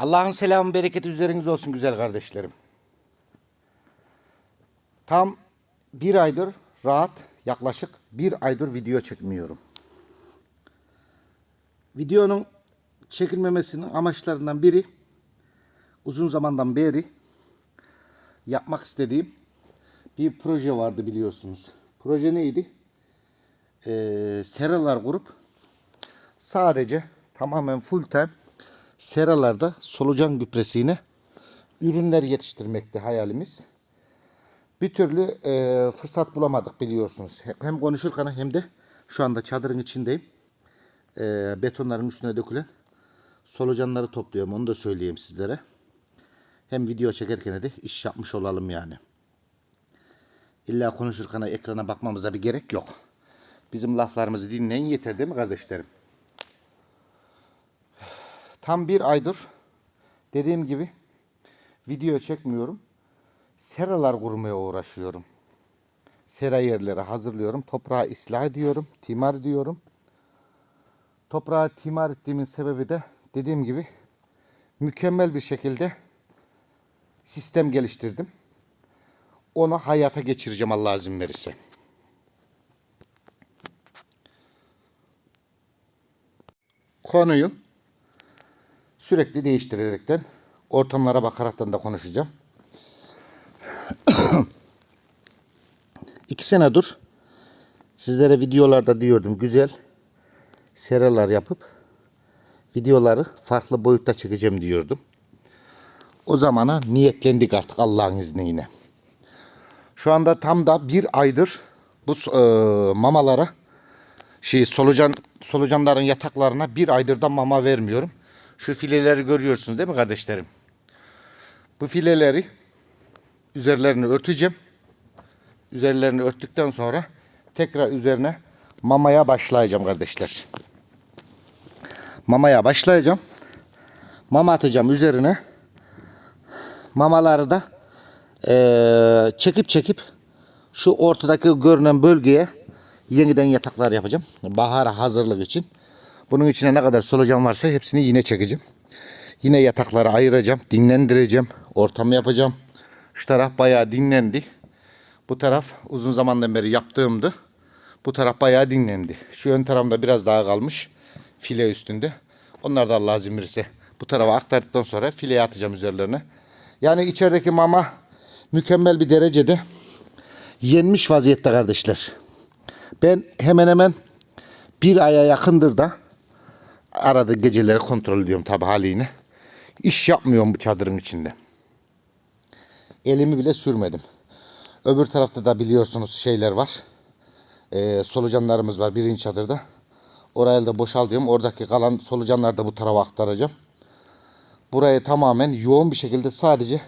Allah'ın selamı bereketi üzeriniz olsun güzel kardeşlerim. Tam bir aydır rahat yaklaşık bir aydır video çekmiyorum. Videonun çekilmemesinin amaçlarından biri uzun zamandan beri yapmak istediğim bir proje vardı biliyorsunuz. Proje neydi? Ee, seralar kurup sadece tamamen full time seralarda solucan gübresiyle ürünler yetiştirmekti hayalimiz. Bir türlü e, fırsat bulamadık biliyorsunuz. Hem- konuşurken hem de şu anda çadırın içindeyim. E, betonların üstüne dökülen solucanları topluyorum onu da söyleyeyim sizlere. Hem video çekerken de iş yapmış olalım yani. İlla konuşurken ekrana bakmamıza bir gerek yok. Bizim laflarımızı dinleyin yeter değil mi kardeşlerim? Tam bir aydır dediğim gibi video çekmiyorum. Seralar kurmaya uğraşıyorum. Sera yerleri hazırlıyorum. Toprağı ıslah ediyorum. Timar ediyorum. Toprağı timar ettiğimin sebebi de dediğim gibi mükemmel bir şekilde sistem geliştirdim. Onu hayata geçireceğim Allah izin verirse. Konuyu sürekli değiştirerekten ortamlara bakaraktan da konuşacağım. İki senedir sizlere videolarda diyordum güzel seralar yapıp videoları farklı boyutta çekeceğim diyordum. O zamana niyetlendik artık Allah'ın izniyle. Şu anda tam da bir aydır bu e, mamalara şey solucan solucanların yataklarına bir aydır da mama vermiyorum. Şu fileleri görüyorsunuz değil mi kardeşlerim? Bu fileleri üzerlerini örteceğim. Üzerlerini örttükten sonra tekrar üzerine mamaya başlayacağım kardeşler. Mamaya başlayacağım. Mama atacağım üzerine. Mamaları da eee, çekip çekip şu ortadaki görünen bölgeye yeniden yataklar yapacağım. Bahara hazırlık için. Bunun içine ne kadar solucan varsa hepsini yine çekeceğim. Yine yatakları ayıracağım. Dinlendireceğim. Ortam yapacağım. Şu taraf bayağı dinlendi. Bu taraf uzun zamandan beri yaptığımdı. Bu taraf bayağı dinlendi. Şu ön tarafımda biraz daha kalmış. File üstünde. Onlar da Allah izin verirse bu tarafa aktardıktan sonra fileye atacağım üzerlerine. Yani içerideki mama mükemmel bir derecede yenmiş vaziyette kardeşler. Ben hemen hemen bir aya yakındır da arada geceleri kontrol ediyorum tabi haliyle. İş yapmıyorum bu çadırın içinde. Elimi bile sürmedim. Öbür tarafta da biliyorsunuz şeyler var. Ee, solucanlarımız var birinci çadırda. Orayı da boşaltıyorum. Oradaki kalan solucanları da bu tarafa aktaracağım. Burayı tamamen yoğun bir şekilde sadece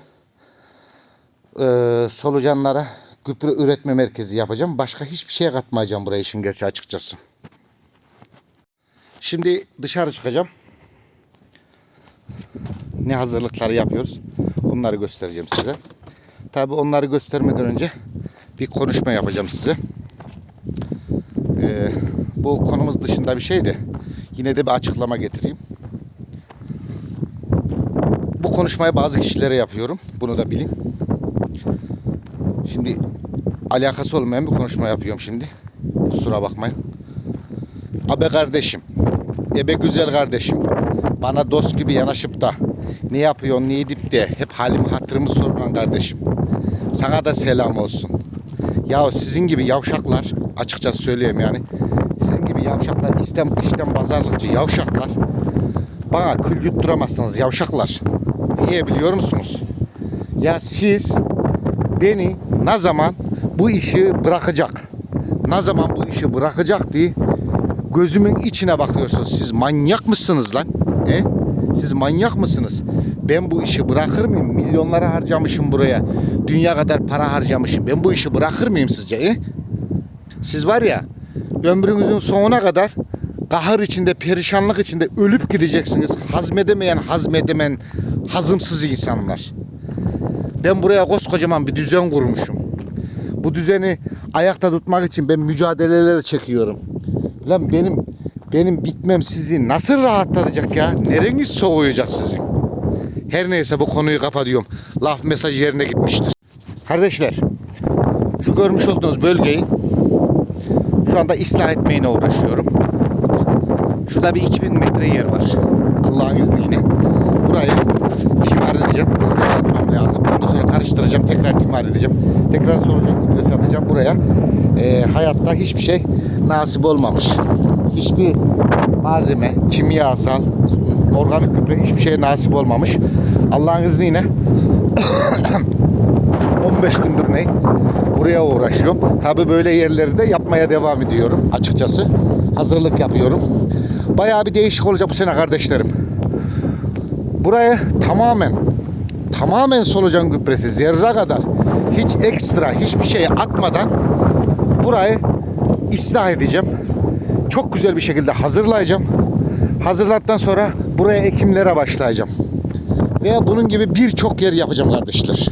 e, solucanlara gübre üretme merkezi yapacağım. Başka hiçbir şeye katmayacağım buraya işin gerçeği açıkçası. Şimdi dışarı çıkacağım. Ne hazırlıkları yapıyoruz. Onları göstereceğim size. Tabi onları göstermeden önce bir konuşma yapacağım size. Ee, bu konumuz dışında bir şeydi. Yine de bir açıklama getireyim. Bu konuşmayı bazı kişilere yapıyorum. Bunu da bilin. Şimdi alakası olmayan bir konuşma yapıyorum şimdi. Kusura bakmayın. Abe kardeşim, ebe güzel kardeşim. Bana dost gibi yanaşıp da ne yapıyorsun, ne edip de hep halimi hatırımı sorulan kardeşim. Sana da selam olsun. Ya sizin gibi yavşaklar, açıkçası söyleyeyim yani. Sizin gibi yavşaklar, istem işten pazarlıkçı yavşaklar. Bana kül yutturamazsınız yavşaklar. Niye biliyor musunuz? Ya siz beni ne zaman bu işi bırakacak? Ne zaman bu işi bırakacak diye gözümün içine bakıyorsunuz. Siz manyak mısınız lan? He? Siz manyak mısınız? Ben bu işi bırakır mıyım? Milyonlara harcamışım buraya. Dünya kadar para harcamışım. Ben bu işi bırakır mıyım sizce? He? Siz var ya ömrünüzün sonuna kadar kahır içinde, perişanlık içinde ölüp gideceksiniz. Hazmedemeyen, hazmedemeyen, hazımsız insanlar. Ben buraya koskocaman bir düzen kurmuşum. Bu düzeni ayakta tutmak için ben mücadeleler çekiyorum. Lan benim benim bitmem sizi nasıl rahatlatacak ya? Nereniz soğuyacak sizin? Her neyse bu konuyu kapatıyorum. Laf mesaj yerine gitmiştir. Kardeşler şu görmüş olduğunuz bölgeyi şu anda ıslah etmeye uğraşıyorum. Şurada bir 2000 metre yer var. Allah'ın izniyle. Burayı timar edeceğim. Şuraya atmam lazım. Ondan sonra karıştıracağım. Tekrar timar edeceğim. Tekrar solucan gübresi atacağım buraya. Ee, hayatta hiçbir şey nasip olmamış. Hiçbir malzeme, kimyasal, organik gübre hiçbir şey nasip olmamış. Allah'ın izniyle 15 gündür ne? Buraya uğraşıyorum. Tabi böyle yerleri de yapmaya devam ediyorum açıkçası. Hazırlık yapıyorum. Bayağı bir değişik olacak bu sene kardeşlerim. Buraya tamamen tamamen solucan gübresi zerre kadar hiç ekstra hiçbir şey atmadan burayı ıslah edeceğim. Çok güzel bir şekilde hazırlayacağım. Hazırladıktan sonra buraya ekimlere başlayacağım. Ve bunun gibi birçok yer yapacağım kardeşler.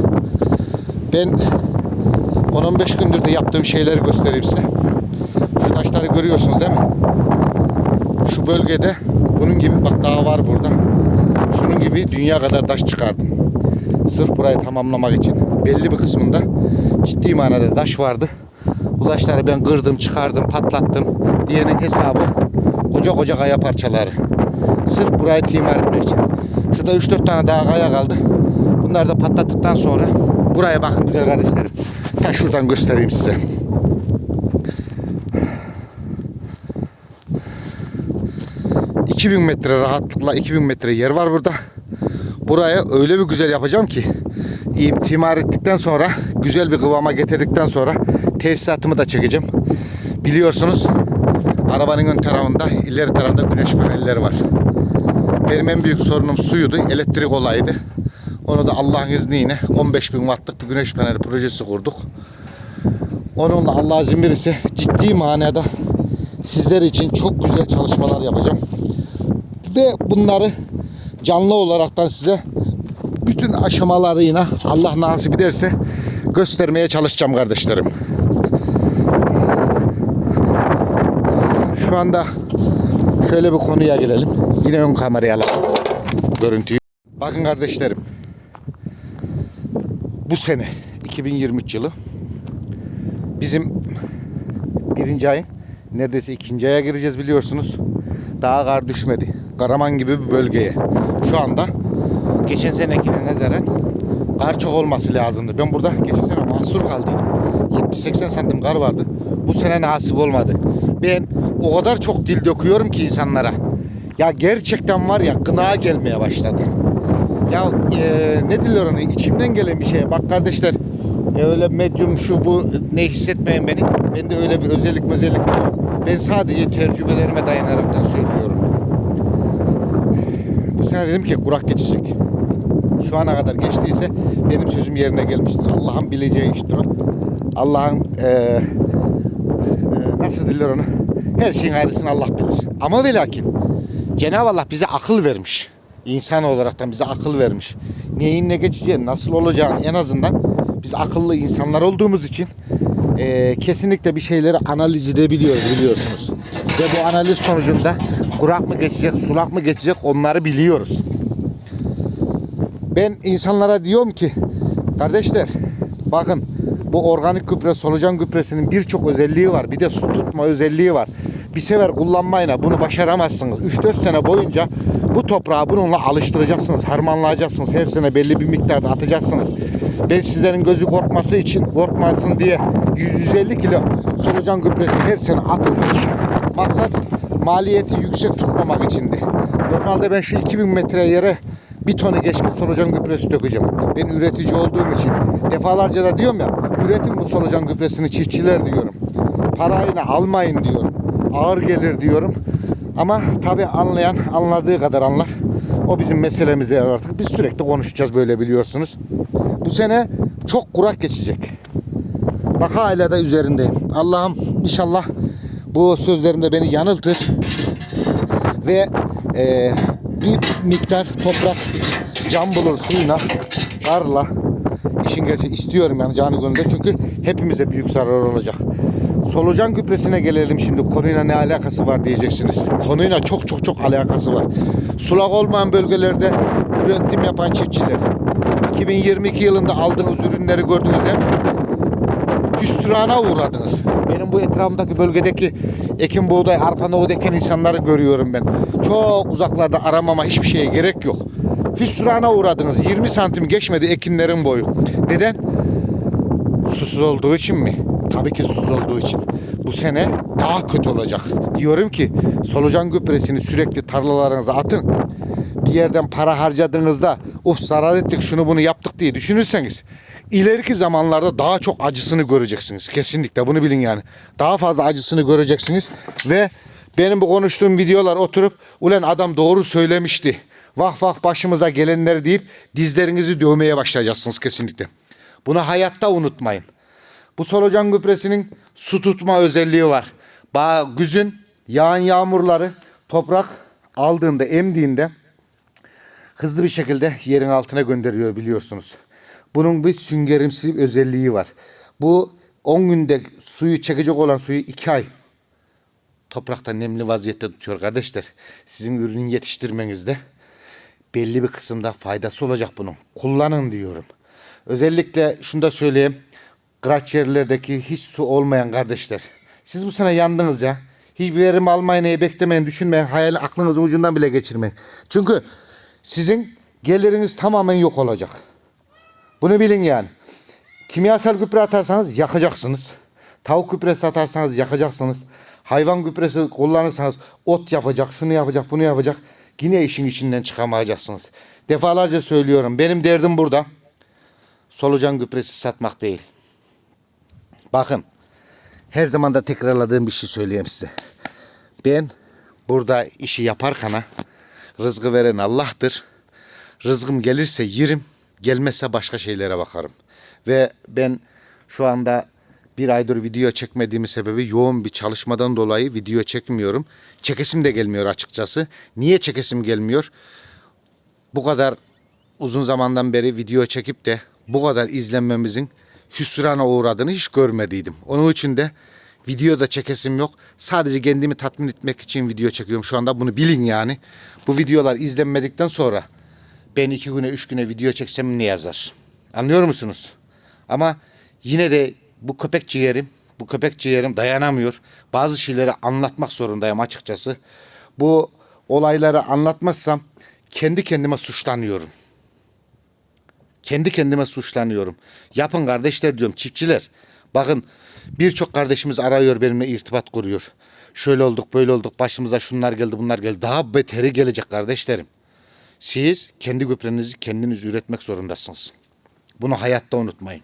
Ben 10-15 gündür de yaptığım şeyleri göstereyim size. Şu taşları görüyorsunuz değil mi? Şu bölgede bunun gibi bak dağ var burada. Şunun gibi dünya kadar taş çıkardım. Sırf burayı tamamlamak için. Belli bir kısmında ciddi manada taş vardı. Bu taşları ben kırdım, çıkardım, patlattım. Diyenin hesabı koca koca kaya parçaları. Sırf burayı timar etmek için. Şurada 3-4 tane daha kaya kaldı. Bunları da patlattıktan sonra buraya bakın güzel kardeşlerim. Ta şuradan göstereyim size. ...2000 metre rahatlıkla 2000 metre yer var burada. Buraya öyle bir güzel yapacağım ki... ...timar ettikten sonra... ...güzel bir kıvama getirdikten sonra... ...tesisatımı da çekeceğim. Biliyorsunuz... ...arabanın ön tarafında... ...ileri tarafında güneş panelleri var. Benim en büyük sorunum suydu. Elektrik olaydı. Onu da Allah'ın izniyle 15 bin wattlık bir güneş paneli projesi kurduk. Onunla Allah izin verirse ciddi manada sizler için çok güzel çalışmalar yapacağım. Ve bunları canlı olaraktan size bütün aşamalarıyla Allah nasip ederse göstermeye çalışacağım kardeşlerim. Şu anda şöyle bir konuya gelelim. Yine ön kameraya alalım görüntüyü. Bakın kardeşlerim. Bu sene 2023 yılı bizim birinci ayın neredeyse ikinci aya gireceğiz biliyorsunuz. Daha kar düşmedi. Karaman gibi bir bölgeye. Şu anda geçen senekine nazaran kar çok olması lazımdı. Ben burada geçen sene mahsur kaldıydım. 70-80 santim kar vardı. Bu sene nasip olmadı. Ben o kadar çok dil döküyorum ki insanlara. Ya gerçekten var ya gına gelmeye başladı. Ya e, ne diyorlar onu içimden gelen bir şey. Bak kardeşler e, öyle medyum şu bu ne hissetmeyin beni. Bende öyle bir özellik özellik yok. Ben sadece tecrübelerime dayanaraktan söylüyorum. Bu sene dedim ki kurak geçecek. Şu ana kadar geçtiyse benim sözüm yerine gelmiştir. Allah'ın bileceği iştir o. Allah'ın e, e, nasıl diyorlar onu? Her şeyin ayrısını Allah bilir. Ama ve lakin Cenab-ı Allah bize akıl vermiş. İnsan olaraktan bize akıl vermiş. Neyin ne geçeceğini, nasıl olacağını en azından biz akıllı insanlar olduğumuz için e, kesinlikle bir şeyleri analiz edebiliyoruz biliyorsunuz. Ve bu analiz sonucunda kurak mı geçecek, sulak mı geçecek onları biliyoruz. Ben insanlara diyorum ki kardeşler bakın bu organik gübre solucan gübresinin birçok özelliği var. Bir de su tutma özelliği var. Bir sefer kullanmayla bunu başaramazsınız. 3-4 sene boyunca bu toprağı bununla alıştıracaksınız, harmanlayacaksınız. Her sene belli bir miktarda atacaksınız. Ben sizlerin gözü korkması için, korkmasın diye 150 kilo solucan gübresi her sene atın. Maksat maliyeti yüksek tutmamak içindi. Normalde ben şu 2000 metre yere bir tonu geçkin solucan gübresi dökeceğim. Ben üretici olduğum için defalarca da diyorum ya üretin bu solucan gübresini çiftçiler diyorum. Parayla almayın diyorum. Ağır gelir diyorum. Ama tabi anlayan anladığı kadar anlar. O bizim meselemiz değil artık. Biz sürekli konuşacağız böyle biliyorsunuz. Bu sene çok kurak geçecek. Bak hala da üzerindeyim. Allah'ım inşallah bu sözlerimde beni yanıltır. Ve e, bir miktar toprak can bulur suyla, karla. İşin gerçeği istiyorum yani canı gönülde çünkü hepimize büyük zarar olacak. Solucan gübresine gelelim şimdi. Konuyla ne alakası var diyeceksiniz. Konuyla çok çok çok alakası var. Sulak olmayan bölgelerde üretim yapan çiftçiler. 2022 yılında aldığınız ürünleri gördünüz değil mi? hüsrana uğradınız. Benim bu etrafımdaki bölgedeki ekin buğday, arpa nohut eken insanları görüyorum ben. Çok uzaklarda aramama hiçbir şeye gerek yok. Hüsrana uğradınız. 20 santim geçmedi ekinlerin boyu. Neden? Susuz olduğu için mi? Tabii ki susuz olduğu için. Bu sene daha kötü olacak. Diyorum ki solucan gübresini sürekli tarlalarınıza atın. Bir yerden para harcadığınızda of zarar ettik şunu bunu yaptık diye düşünürseniz ileriki zamanlarda daha çok acısını göreceksiniz. Kesinlikle bunu bilin yani. Daha fazla acısını göreceksiniz ve benim bu konuştuğum videolar oturup ulan adam doğru söylemişti. Vah vah başımıza gelenleri deyip dizlerinizi dövmeye başlayacaksınız kesinlikle. Bunu hayatta unutmayın. Bu solucan gübresinin su tutma özelliği var. Ba güzün yağan yağmurları toprak aldığında, emdiğinde hızlı bir şekilde yerin altına gönderiyor biliyorsunuz. Bunun bir süngerimsi özelliği var. Bu 10 günde suyu çekecek olan suyu 2 ay toprakta nemli vaziyette tutuyor kardeşler. Sizin ürünü yetiştirmenizde belli bir kısımda faydası olacak bunun. Kullanın diyorum. Özellikle şunu da söyleyeyim. Kıraç yerlerdeki hiç su olmayan kardeşler. Siz bu sene yandınız ya. Hiçbir verim almayın, beklemeyin, düşünmeyin. Hayal aklınızın ucundan bile geçirmeyin. Çünkü sizin geliriniz tamamen yok olacak. Bunu bilin yani. Kimyasal gübre atarsanız yakacaksınız. Tavuk gübresi atarsanız yakacaksınız. Hayvan gübresi kullanırsanız ot yapacak, şunu yapacak, bunu yapacak. Yine işin içinden çıkamayacaksınız. Defalarca söylüyorum. Benim derdim burada. Solucan gübresi satmak değil. Bakın. Her zaman da tekrarladığım bir şey söyleyeyim size. Ben burada işi yaparken rızkı veren Allah'tır. Rızkım gelirse yerim, gelmezse başka şeylere bakarım. Ve ben şu anda bir aydır video çekmediğimi sebebi yoğun bir çalışmadan dolayı video çekmiyorum. Çekesim de gelmiyor açıkçası. Niye çekesim gelmiyor? Bu kadar uzun zamandan beri video çekip de bu kadar izlenmemizin hüsrana uğradığını hiç görmediydim. Onun için de video da çekesim yok. Sadece kendimi tatmin etmek için video çekiyorum şu anda. Bunu bilin yani. Bu videolar izlenmedikten sonra ben iki güne üç güne video çeksem ne yazar? Anlıyor musunuz? Ama yine de bu köpek ciğerim, bu köpek ciğerim dayanamıyor. Bazı şeyleri anlatmak zorundayım açıkçası. Bu olayları anlatmazsam kendi kendime suçlanıyorum. Kendi kendime suçlanıyorum. Yapın kardeşler diyorum çiftçiler. Bakın birçok kardeşimiz arıyor benimle irtibat kuruyor. Şöyle olduk böyle olduk başımıza şunlar geldi bunlar geldi. Daha beteri gelecek kardeşlerim. Siz kendi gübrenizi kendiniz üretmek zorundasınız. Bunu hayatta unutmayın.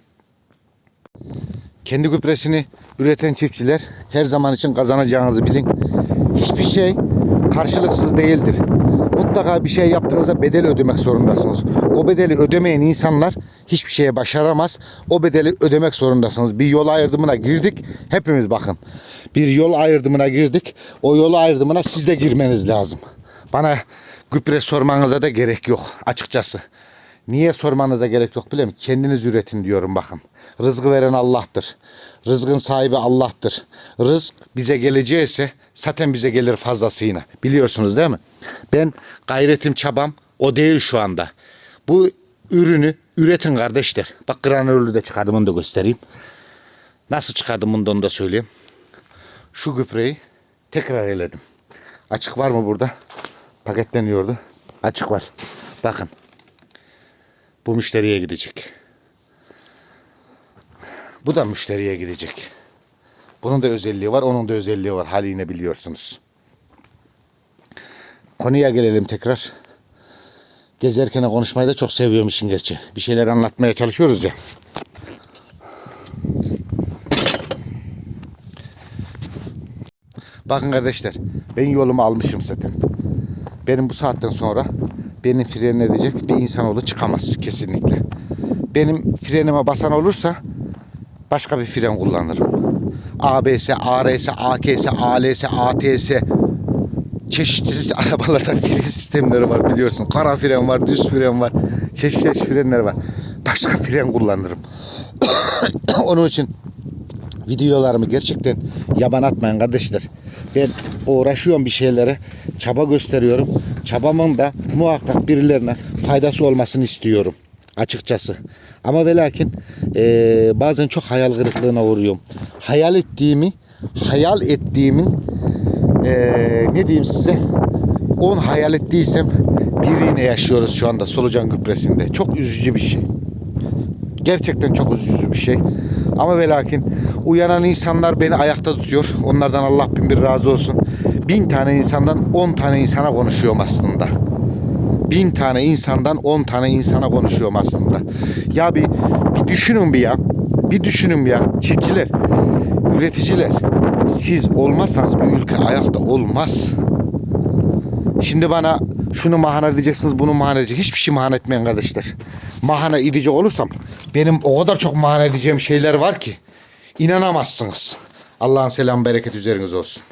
Kendi gübresini üreten çiftçiler her zaman için kazanacağınızı bilin. Hiçbir şey karşılıksız değildir. Mutlaka bir şey yaptığınızda bedel ödemek zorundasınız. O bedeli ödemeyen insanlar hiçbir şeye başaramaz. O bedeli ödemek zorundasınız. Bir yol ayrımına girdik. Hepimiz bakın. Bir yol ayrımına girdik. O yol ayrımına siz de girmeniz lazım. Bana gübre sormanıza da gerek yok açıkçası. Niye sormanıza gerek yok biliyor musun? Kendiniz üretin diyorum bakın. Rızkı veren Allah'tır. Rızkın sahibi Allah'tır. Rızk bize geleceğse zaten bize gelir fazlasıyla. Biliyorsunuz değil mi? Ben gayretim çabam o değil şu anda. Bu ürünü üretin kardeşler. Bak granürlü de çıkardım onu da göstereyim. Nasıl çıkardım bunu da onu da söyleyeyim. Şu gübreyi tekrar eledim. Açık var mı burada? Paketleniyordu. Açık var. Bakın. Bu müşteriye gidecek. Bu da müşteriye gidecek. Bunun da özelliği var, onun da özelliği var. Haline biliyorsunuz. Konuya gelelim tekrar. Gezerken konuşmayı da çok seviyorum işin gerçi. Bir şeyler anlatmaya çalışıyoruz ya. Bakın kardeşler, ben yolumu almışım zaten. Benim bu saatten sonra benim fren edecek bir insanoğlu çıkamaz kesinlikle. Benim frenime basan olursa başka bir fren kullanırım. ABS, ARS, AKS, ALS, ATS çeşitli arabalarda fren sistemleri var biliyorsun. Kara fren var, düz fren var. Çeşitli çeşitli frenler var. Başka fren kullanırım. Onun için videolarımı gerçekten yaban atmayın kardeşler. Ben uğraşıyorum bir şeylere, çaba gösteriyorum. Çabamın da muhakkak birilerine faydası olmasını istiyorum açıkçası. Ama ve lakin eee, bazen çok hayal kırıklığına uğruyorum. Hayal ettiğimi, hayal ettiğimin eee, ne diyeyim size 10 hayal ettiysem biriyle yaşıyoruz şu anda solucan gübresinde. Çok üzücü bir şey. Gerçekten çok üzücü bir şey. Ama ve lakin uyanan insanlar beni ayakta tutuyor. Onlardan Allah bin bir razı olsun. Bin tane insandan on tane insana konuşuyorum aslında. Bin tane insandan on tane insana konuşuyorum aslında. Ya bir, bir düşünün bir ya. Bir düşünün bir ya. Çiftçiler, üreticiler. Siz olmazsanız bir ülke ayakta olmaz. Şimdi bana şunu mahana diyeceksiniz, bunu mahana diyeceksiniz. Hiçbir şey mahana etmeyin kardeşler. Mahana edici olursam benim o kadar çok mahana edeceğim şeyler var ki inanamazsınız. Allah'ın selam bereket üzerinize olsun.